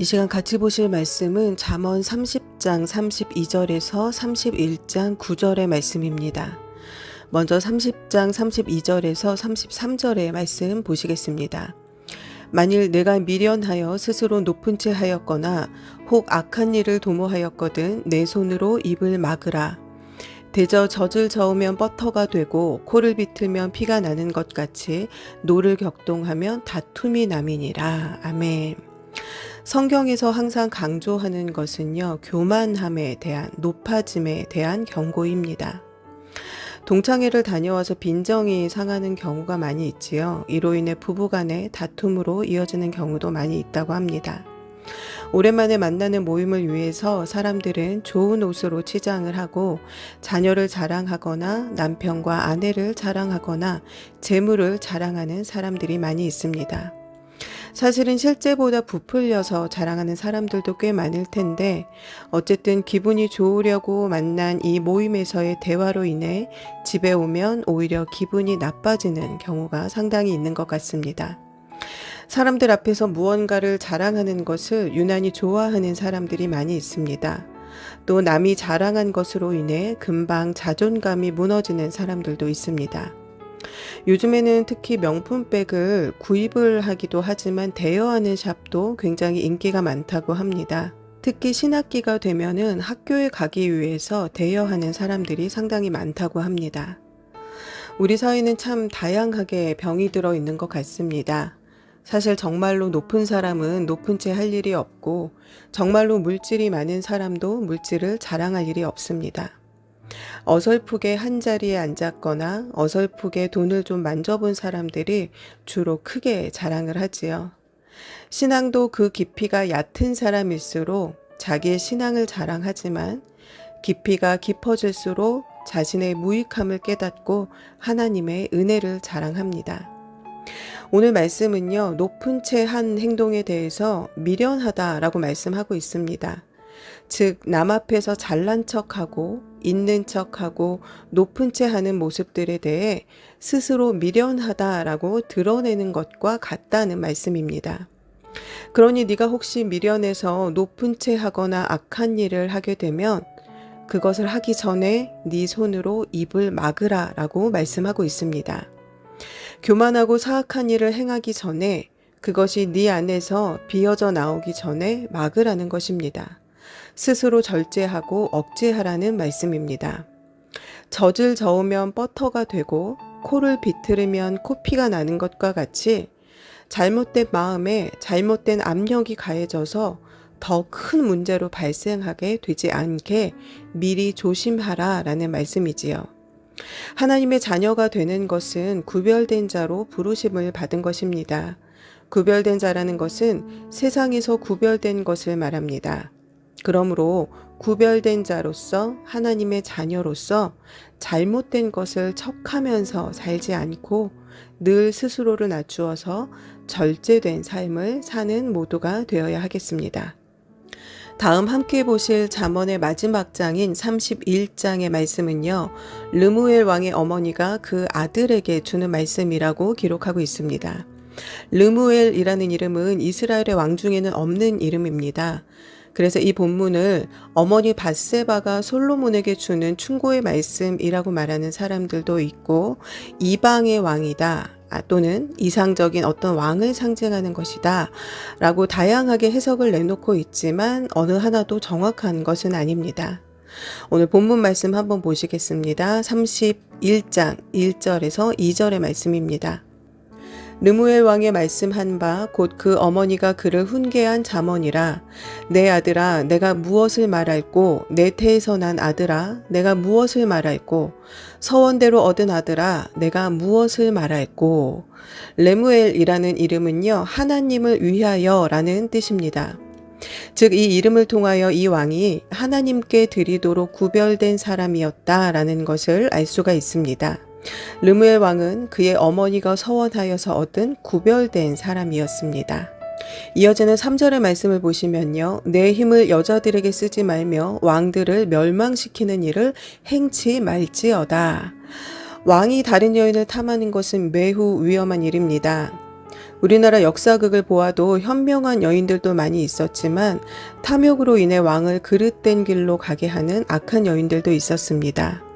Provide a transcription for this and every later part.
이 시간 같이 보실 말씀은 잠언 30장 32절에서 31장 9절의 말씀입니다. 먼저 30장 32절에서 33절의 말씀 보시겠습니다. 만일 내가 미련하여 스스로 높은 채 하였거나 혹 악한 일을 도모하였거든 내 손으로 입을 막으라. 대저 젖을 저으면 버터가 되고 코를 비틀면 피가 나는 것 같이 노를 격동하면 다툼이 남이니라. 아멘. 성경에서 항상 강조하는 것은요, 교만함에 대한, 높아짐에 대한 경고입니다. 동창회를 다녀와서 빈정이 상하는 경우가 많이 있지요. 이로 인해 부부 간의 다툼으로 이어지는 경우도 많이 있다고 합니다. 오랜만에 만나는 모임을 위해서 사람들은 좋은 옷으로 치장을 하고 자녀를 자랑하거나 남편과 아내를 자랑하거나 재물을 자랑하는 사람들이 많이 있습니다. 사실은 실제보다 부풀려서 자랑하는 사람들도 꽤 많을 텐데 어쨌든 기분이 좋으려고 만난 이 모임에서의 대화로 인해 집에 오면 오히려 기분이 나빠지는 경우가 상당히 있는 것 같습니다. 사람들 앞에서 무언가를 자랑하는 것을 유난히 좋아하는 사람들이 많이 있습니다. 또 남이 자랑한 것으로 인해 금방 자존감이 무너지는 사람들도 있습니다. 요즘에는 특히 명품백을 구입을 하기도 하지만 대여하는 샵도 굉장히 인기가 많다고 합니다. 특히 신학기가 되면은 학교에 가기 위해서 대여하는 사람들이 상당히 많다고 합니다. 우리 사회는 참 다양하게 병이 들어 있는 것 같습니다. 사실 정말로 높은 사람은 높은 채 할 일이 없고 정말로 물질이 많은 사람도 물질을 자랑할 일이 없습니다. 어설프게 한 자리에 앉았거나 어설프게 돈을 좀 만져본 사람들이 주로 크게 자랑을 하지요. 신앙도 그 깊이가 얕은 사람일수록 자기의 신앙을 자랑하지만 깊이가 깊어질수록 자신의 무익함을 깨닫고 하나님의 은혜를 자랑합니다. 오늘 말씀은요, 높은 채 한 행동에 대해서 미련하다라고 말씀하고 있습니다. 즉, 남 앞에서 잘난 척하고 있는 척하고 높은 채 하는 모습들에 대해 스스로 미련하다라고 드러내는 것과 같다는 말씀입니다. 그러니 네가 혹시 미련해서 높은 채 하거나 악한 일을 하게 되면 그것을 하기 전에 네 손으로 입을 막으라라고 말씀하고 있습니다. 교만하고 사악한 일을 행하기 전에 그것이 네 안에서 비어져 나오기 전에 막으라는 것입니다. 스스로 절제하고 억제하라는 말씀입니다. 젖을 저으면 버터가 되고 코를 비틀으면 코피가 나는 것과 같이 잘못된 마음에 잘못된 압력이 가해져서 더 큰 문제로 발생하게 되지 않게 미리 조심하라 라는 말씀이지요. 하나님의 자녀가 되는 것은 구별된 자로 부르심을 받은 것입니다. 구별된 자라는 것은 세상에서 구별된 것을 말합니다. 그러므로 구별된 자로서 하나님의 자녀로서 잘못된 것을 척하면서 살지 않고 늘 스스로를 낮추어서 절제된 삶을 사는 모두가 되어야 하겠습니다. 다음 함께 보실 잠언의 마지막 장인 31장의 말씀은요. 르무엘 왕의 어머니가 그 아들에게 주는 말씀이라고 기록하고 있습니다. 르무엘이라는 이름은 이스라엘의 왕 중에는 없는 이름입니다. 그래서 이 본문을 어머니 바세바가 솔로몬에게 주는 충고의 말씀이라고 말하는 사람들도 있고 이방의 왕이다. 아, 또는 이상적인 어떤 왕을 상징하는 것이다. 라고 다양하게 해석을 내놓고 있지만 어느 하나도 정확한 것은 아닙니다. 오늘 본문 말씀 한번 보시겠습니다. 31장 1절에서 2절의 말씀입니다. 르무엘 왕의 말씀한 바 곧 그 어머니가 그를 훈계한 잠언이라 내 아들아 내가 무엇을 말할꼬 내 태에서 난 아들아 내가 무엇을 말할꼬 서원대로 얻은 아들아 내가 무엇을 말할꼬 레무엘이라는 이름은요 하나님을 위하여라는 뜻입니다. 즉, 이 이름을 통하여 이 왕이 하나님께 드리도록 구별된 사람이었다라는 것을 알 수가 있습니다. 르무엘 왕은 그의 어머니가 서원하여서 얻은 구별된 사람이었습니다. 이어지는 3절의 말씀을 보시면요. 내 힘을 여자들에게 쓰지 말며 왕들을 멸망시키는 일을 행치 말지어다. 왕이 다른 여인을 탐하는 것은 매우 위험한 일입니다. 우리나라 역사극을 보아도 현명한 여인들도 많이 있었지만 탐욕으로 인해 왕을 그릇된 길로 가게 하는 악한 여인들도 있었습니다.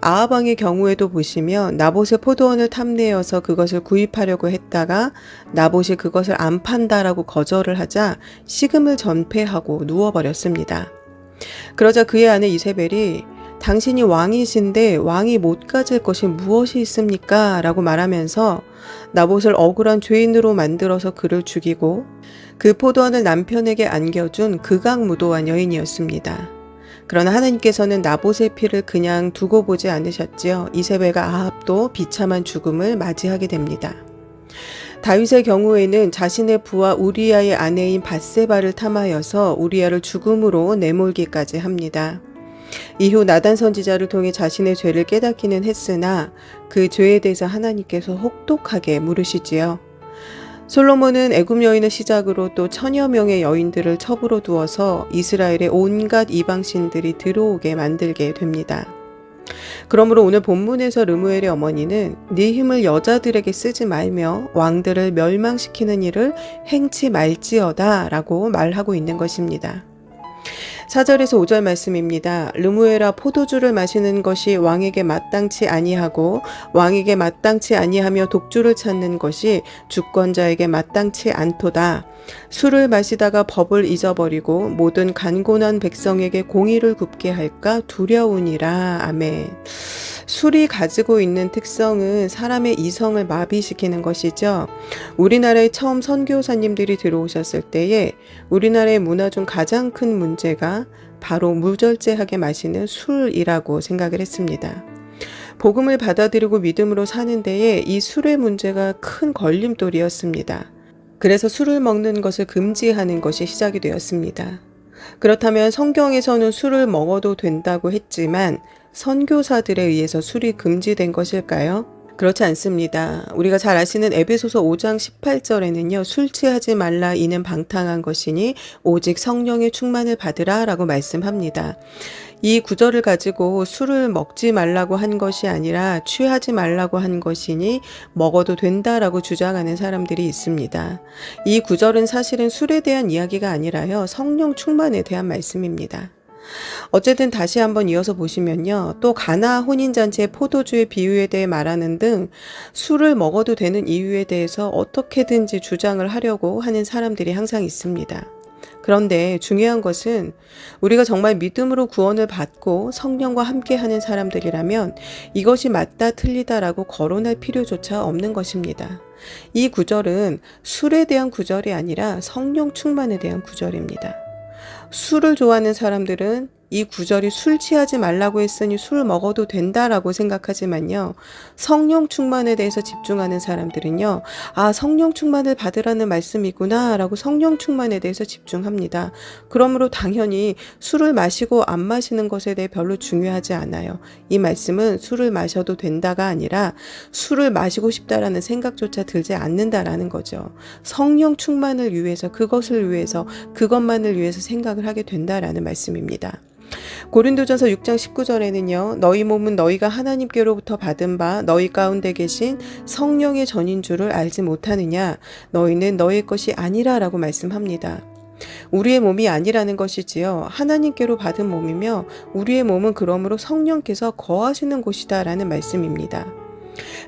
아하방의 경우에도 보시면 나봇의 포도원을 탐내어서 그것을 구입하려고 했다가 나봇이 그것을 안 판다라고 거절을 하자 식음을 전폐하고 누워버렸습니다. 그러자 그의 아내 이세벨이 당신이 왕이신데 왕이 못 가질 것이 무엇이 있습니까? 라고 말하면서 나봇을 억울한 죄인으로 만들어서 그를 죽이고 그 포도원을 남편에게 안겨준 극악무도한 여인이었습니다. 그러나 하나님께서는 나봇의 피를 그냥 두고 보지 않으셨지요. 이세벨과 아합도 비참한 죽음을 맞이하게 됩니다. 다윗의 경우에는 자신의 부하 우리아의 아내인 바세바를 탐하여서 우리아를 죽음으로 내몰기까지 합니다. 이후 나단 선지자를 통해 자신의 죄를 깨닫기는 했으나 그 죄에 대해서 하나님께서 혹독하게 물으시지요. 솔로몬은 애굽 여인을 시작으로 또 천여 명의 여인들을 첩으로 두어서 이스라엘의 온갖 이방 신들이 들어오게 만들게 됩니다. 그러므로 오늘 본문에서 르무엘의 어머니는 네 힘을 여자들에게 쓰지 말며 왕들을 멸망시키는 일을 행치 말지어다라고 말하고 있는 것입니다. 4절에서 5절 말씀입니다. 르무에라 포도주를 마시는 것이 왕에게 마땅치 아니하고 왕에게 마땅치 아니하며 독주를 찾는 것이 주권자에게 마땅치 않도다. 술을 마시다가 법을 잊어버리고 모든 간곤한 백성에게 공의를 굽게 할까 두려우니라. 아멘. 술이 가지고 있는 특성은 사람의 이성을 마비시키는 것이죠. 우리나라에 처음 선교사님들이 들어오셨을 때에 우리나라의 문화 중 가장 큰 문제가 바로 무절제하게 마시는 술이라고 생각을 했습니다. 복음을 받아들이고 믿음으로 사는 데에 이 술의 문제가 큰 걸림돌이었습니다. 그래서 술을 먹는 것을 금지하는 것이 시작이 되었습니다. 그렇다면 성경에서는 술을 먹어도 된다고 했지만 선교사들에 의해서 술이 금지된 것일까요? 그렇지 않습니다. 우리가 잘 아시는 에베소서 5장 18절에는요, 술 취하지 말라 이는 방탕한 것이니 오직 성령의 충만을 받으라 라고 말씀합니다. 이 구절을 가지고 술을 먹지 말라고 한 것이 아니라 취하지 말라고 한 것이니 먹어도 된다라고 주장하는 사람들이 있습니다. 이 구절은 사실은 술에 대한 이야기가 아니라요, 성령 충만에 대한 말씀입니다. 어쨌든 다시 한번 이어서 보시면요. 또 가나 혼인잔치의 포도주의 비유에 대해 말하는 등 술을 먹어도 되는 이유에 대해서 어떻게든지 주장을 하려고 하는 사람들이 항상 있습니다. 그런데 중요한 것은 우리가 정말 믿음으로 구원을 받고 성령과 함께 하는 사람들이라면 이것이 맞다 틀리다라고 거론할 필요조차 없는 것입니다. 이 구절은 술에 대한 구절이 아니라 성령 충만에 대한 구절입니다. 술을 좋아하는 사람들은 이 구절이 술 취하지 말라고 했으니 술 먹어도 된다라고 생각하지만요. 성령 충만에 대해서 집중하는 사람들은요. 아, 성령 충만을 받으라는 말씀이구나 라고 성령 충만에 대해서 집중합니다. 그러므로 당연히 술을 마시고 안 마시는 것에 대해 별로 중요하지 않아요. 이 말씀은 술을 마셔도 된다가 아니라 술을 마시고 싶다라는 생각조차 들지 않는다라는 거죠. 성령 충만을 위해서 그것을 위해서 그것만을 위해서 생각을 하게 된다라는 말씀입니다. 고린도전서 6장 19절에는요. 너희 몸은 너희가 하나님께로부터 받은 바 너희 가운데 계신 성령의 전인 줄을 알지 못하느냐 너희는 너희 것이 아니라라고 말씀합니다. 우리의 몸이 아니라는 것이지요. 하나님께로 받은 몸이며 우리의 몸은 그러므로 성령께서 거하시는 곳이다라는 말씀입니다.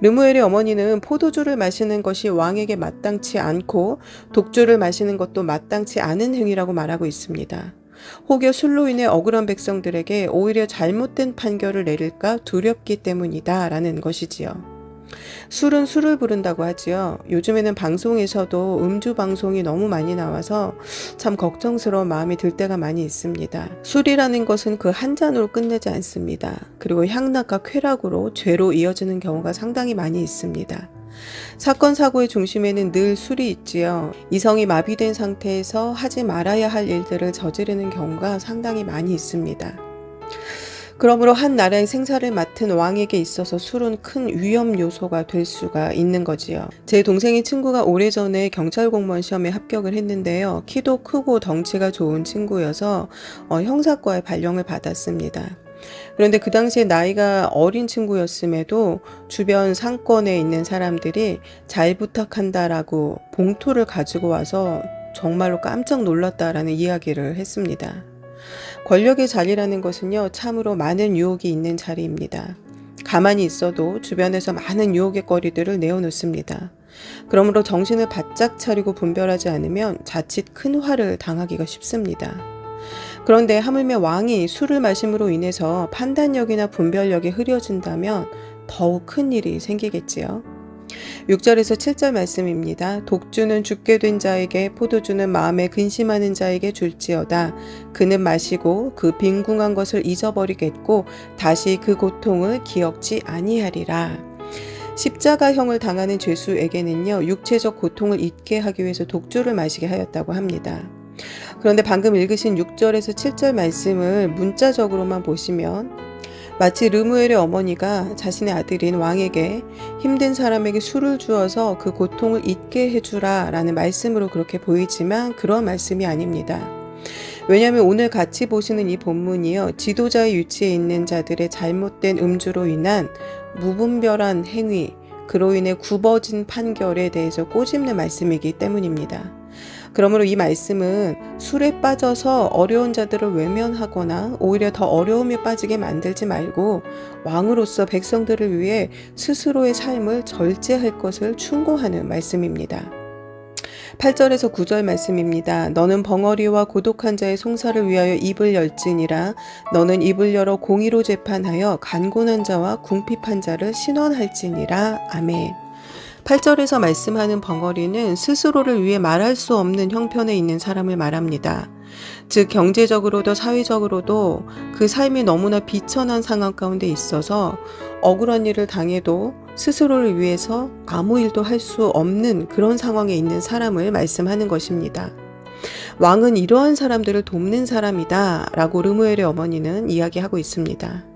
르무엘의 어머니는 포도주를 마시는 것이 왕에게 마땅치 않고 독주를 마시는 것도 마땅치 않은 행위라고 말하고 있습니다. 혹여 술로 인해 억울한 백성들에게 오히려 잘못된 판결을 내릴까 두렵기 때문이다 라는 것이지요. 술은 술을 부른다고 하지요. 요즘에는 방송에서도 음주 방송이 너무 많이 나와서 참 걱정스러운 마음이 들 때가 많이 있습니다. 술이라는 것은 그 한 잔으로 끝내지 않습니다. 그리고 향락과 쾌락으로 죄로 이어지는 경우가 상당히 많이 있습니다. 사건 사고의 중심에는 늘 술이 있지요. 이성이 마비된 상태에서 하지 말아야 할 일들을 저지르는 경우가 상당히 많이 있습니다. 그러므로 한 나라의 생사를 맡은 왕에게 있어서 술은 큰 위험 요소가 될 수가 있는 거지요. 제 동생의 친구가 오래전에 경찰 공무원 시험에 합격을 했는데요. 키도 크고 덩치가 좋은 친구여서 어, 형사과에 발령을 받았습니다. 그런데 그 당시에 나이가 어린 친구였음에도 주변 상권에 있는 사람들이 잘 부탁한다라고 봉투를 가지고 와서 정말로 깜짝 놀랐다라는 이야기를 했습니다. 권력의 자리라는 것은요, 참으로 많은 유혹이 있는 자리입니다. 가만히 있어도 주변에서 많은 유혹의 거리들을 내어놓습니다. 그러므로 정신을 바짝 차리고 분별하지 않으면 자칫 큰 화를 당하기가 쉽습니다. 그런데 하물며 왕이 술을 마심으로 인해서 판단력이나 분별력이 흐려진다면 더욱 큰 일이 생기겠지요. 6절에서 7절 말씀입니다. 독주는 죽게 된 자에게 포도주는 마음에 근심하는 자에게 줄지어다. 그는 마시고 그 빈궁한 것을 잊어버리겠고 다시 그 고통을 기억지 아니하리라. 십자가형을 당하는 죄수에게는요, 육체적 고통을 잊게 하기 위해서 독주를 마시게 하였다고 합니다. 그런데 방금 읽으신 6절에서 7절 말씀을 문자적으로만 보시면 마치 르무엘의 어머니가 자신의 아들인 왕에게 힘든 사람에게 술을 주어서 그 고통을 잊게 해주라 라는 말씀으로 그렇게 보이지만 그런 말씀이 아닙니다. 왜냐하면 오늘 같이 보시는 이 본문이요. 지도자의 위치에 있는 자들의 잘못된 음주로 인한 무분별한 행위, 그로 인해 굽어진 판결에 대해서 꼬집는 말씀이기 때문입니다. 그러므로 이 말씀은 술에 빠져서 어려운 자들을 외면하거나 오히려 더 어려움에 빠지게 만들지 말고 왕으로서 백성들을 위해 스스로의 삶을 절제할 것을 충고하는 말씀입니다. 8절에서 9절 말씀입니다. 너는 벙어리와 고독한 자의 송사를 위하여 입을 열지니라. 너는 입을 열어 공의로 재판하여 간곤한 자와 궁핍한 자를 신원할지니라. 아멘. 8절에서 말씀하는 벙어리는 스스로를 위해 말할 수 없는 형편에 있는 사람을 말합니다. 즉, 경제적으로도 사회적으로도 그 삶이 너무나 비천한 상황 가운데 있어서 억울한 일을 당해도 스스로를 위해서 아무 일도 할 수 없는 그런 상황에 있는 사람을 말씀하는 것입니다. 왕은 이러한 사람들을 돕는 사람이다 라고 르무엘의 어머니는 이야기하고 있습니다.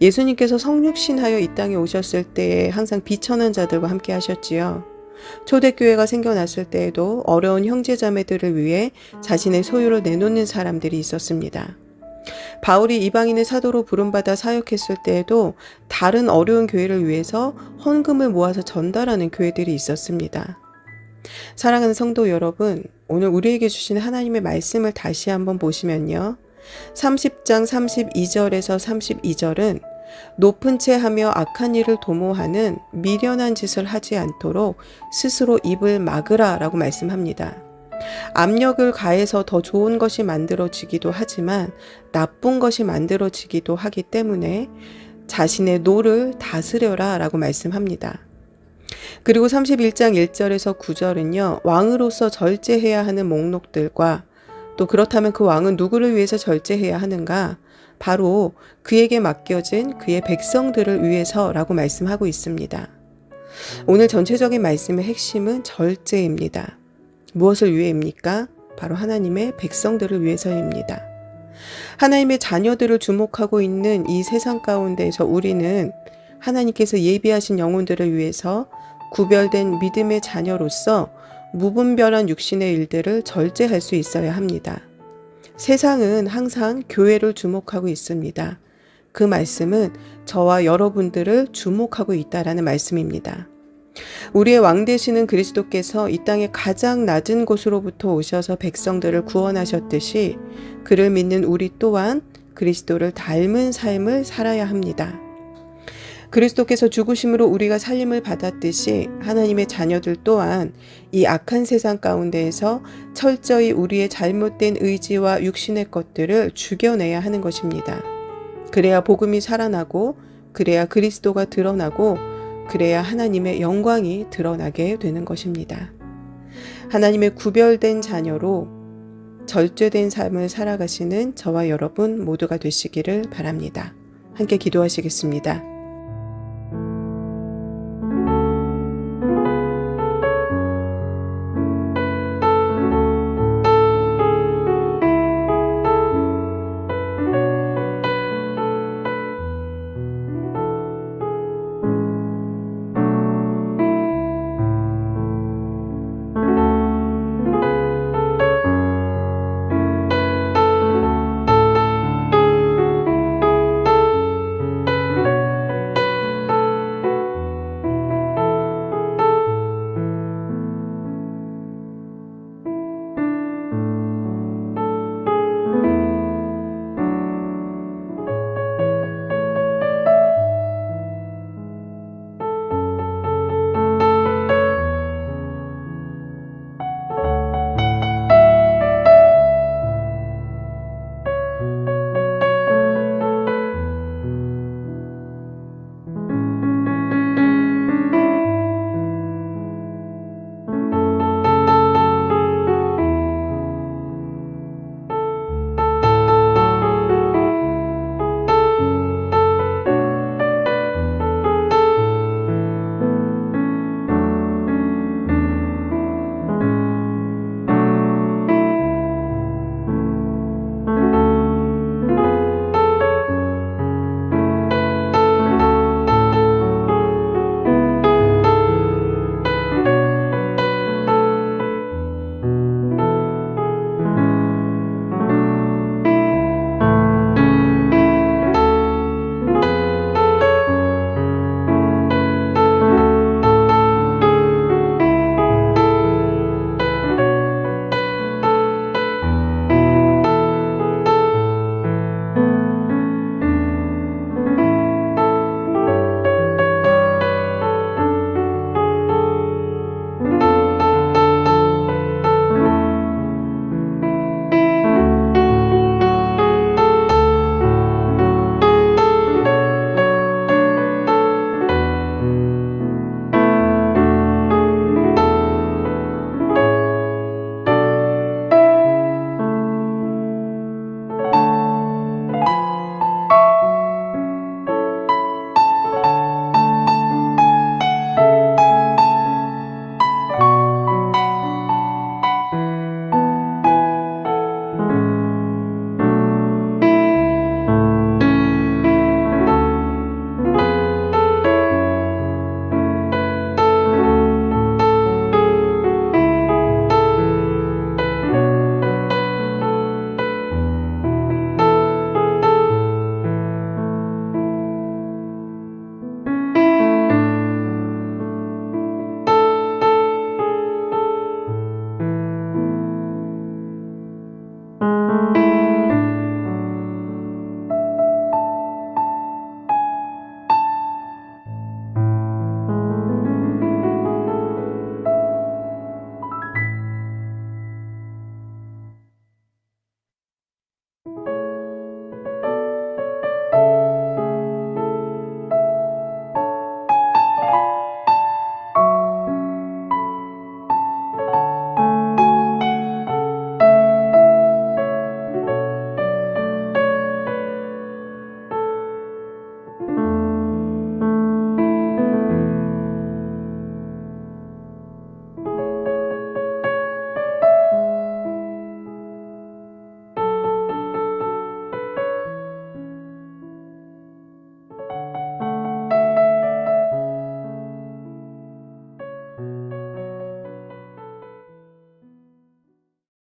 예수님께서 성육신하여 이 땅에 오셨을 때에 항상 비천한 자들과 함께 하셨지요. 초대교회가 생겨났을 때에도 어려운 형제자매들을 위해 자신의 소유를 내놓는 사람들이 있었습니다. 바울이 이방인의 사도로 부름받아 사역했을 때에도 다른 어려운 교회를 위해서 헌금을 모아서 전달하는 교회들이 있었습니다. 사랑하는 성도 여러분, 오늘 우리에게 주신 하나님의 말씀을 다시 한번 보시면요. 30장 32절에서 32절은 높은 채 하며 악한 일을 도모하는 미련한 짓을 하지 않도록 스스로 입을 막으라 라고 말씀합니다. 압력을 가해서 더 좋은 것이 만들어지기도 하지만 나쁜 것이 만들어지기도 하기 때문에 자신의 노를 다스려라 라고 말씀합니다. 그리고 31장 1절에서 9절은요, 왕으로서 절제해야 하는 목록들과 또 그렇다면 그 왕은 누구를 위해서 절제해야 하는가? 바로 그에게 맡겨진 그의 백성들을 위해서라고 말씀하고 있습니다. 오늘 전체적인 말씀의 핵심은 절제입니다. 무엇을 위해입니까? 바로 하나님의 백성들을 위해서입니다. 하나님의 자녀들을 주목하고 있는 이 세상 가운데서 우리는 하나님께서 예비하신 영혼들을 위해서 구별된 믿음의 자녀로서 무분별한 육신의 일들을 절제할 수 있어야 합니다. 세상은 항상 교회를 주목하고 있습니다. 그 말씀은 저와 여러분들을 주목하고 있다라는 말씀입니다. 우리의 왕 되시는 그리스도께서 이 땅의 가장 낮은 곳으로부터 오셔서 백성들을 구원하셨듯이 그를 믿는 우리 또한 그리스도를 닮은 삶을 살아야 합니다. 그리스도께서 죽으심으로 우리가 살림을 받았듯이 하나님의 자녀들 또한 이 악한 세상 가운데에서 철저히 우리의 잘못된 의지와 육신의 것들을 죽여내야 하는 것입니다. 그래야 복음이 살아나고 그래야 그리스도가 드러나고 그래야 하나님의 영광이 드러나게 되는 것입니다. 하나님의 구별된 자녀로 절제된 삶을 살아가시는 저와 여러분 모두가 되시기를 바랍니다. 함께 기도하시겠습니다.